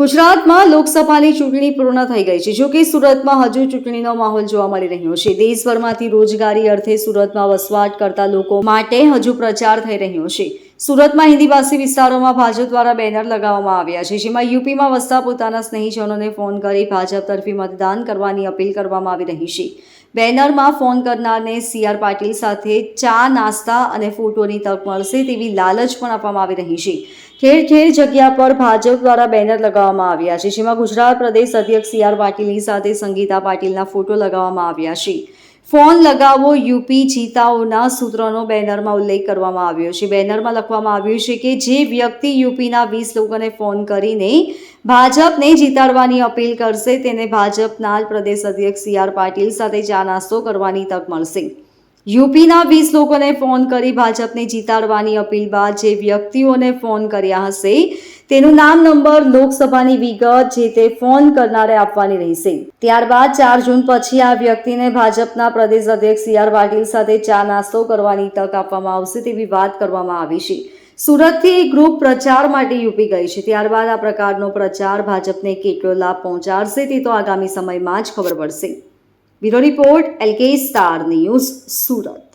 ગુજરાતમાં લોકસભાની ચૂંટણી પૂર્ણ થઈ ગઈ છે. જોકે સુરતમાં હજુ ચૂંટણીનો માહોલ જોવા મળી રહ્યો છે. દેશભરમાંથી રોજગારી અર્થે સુરતમાં વસવાટ કરતા લોકો માટે હજુ પ્રચાર થઈ રહ્યો છે. સુરતમાં હિન્દીભાષી વિસ્તારોમાં ભાજપ દ્વારા બેનર લગાવવામાં આવ્યા છે, જેમાં યુપીમાં વસતા પોતાના સ્નેહીજનોને ફોન કરી ભાજપ તરફી મતદાન કરવાની અપીલ કરવામાં આવી રહી છે. બેનરમાં ફોન કરનારને સી આર પાટીલ સાથે ચા, નાસ્તા અને ફોટોની તક મળશે તેવી લાલચ પણ આપવામાં આવી રહી છે. ઠેર ઠેર જગ્યા પર ભાજપ દ્વારા બેનર લગાવવામાં આવ્યા છે, જેમાં ગુજરાત પ્રદેશ અધ્યક્ષ સી આર પાટીલની સાથે સંગીતા પાટીલના ફોટો લગાવવામાં આવ્યા છે. ફોન લગાવો યુપી જીતાઓના સૂત્રનો બેનરમાં ઉલ્લેખ કરવામાં આવ્યો છે. બેનરમાં લખવામાં આવ્યું છે કે જે વ્યક્તિ યુપીના વીસ લોકોને ફોન કરીને ભાજપને જીતાડવાની અપીલ કરશે, તેને ભાજપના પ્રદેશ અધ્યક્ષ સી આર પાટીલ સાથે ચા નાસ્તો કરવાની તક મળશે. યુપીના વીસ લોકોને ફોન કરી ભાજપને જીતાડવાની અપીલ બાદ જે વ્યક્તિઓને ફોન કર્યા હશે તેનું નામ નંબર લોકસભાની વિગત જે તે ફોન કરનારે આપવાની રહેશે. ત્યારબાદ ચાર જૂન પછી આ વ્યક્તિને ભાજપના પ્રદેશ અધ્યક્ષ સી આર પાટીલ સાથે ચા નાસ્તો કરવાની તક આપવામાં આવશે તેવી વાત કરવામાં આવી છે. સુરતથી ગ્રુપ પ્રચાર માટે યુપી ગઈ છે. ત્યારબાદ આ પ્રકારનો પ્રચાર ભાજપને કેટલો લાભ પહોંચાડશે તે તો આગામી સમયમાં જ ખબર પડશે. Bureau report L K star news Surat.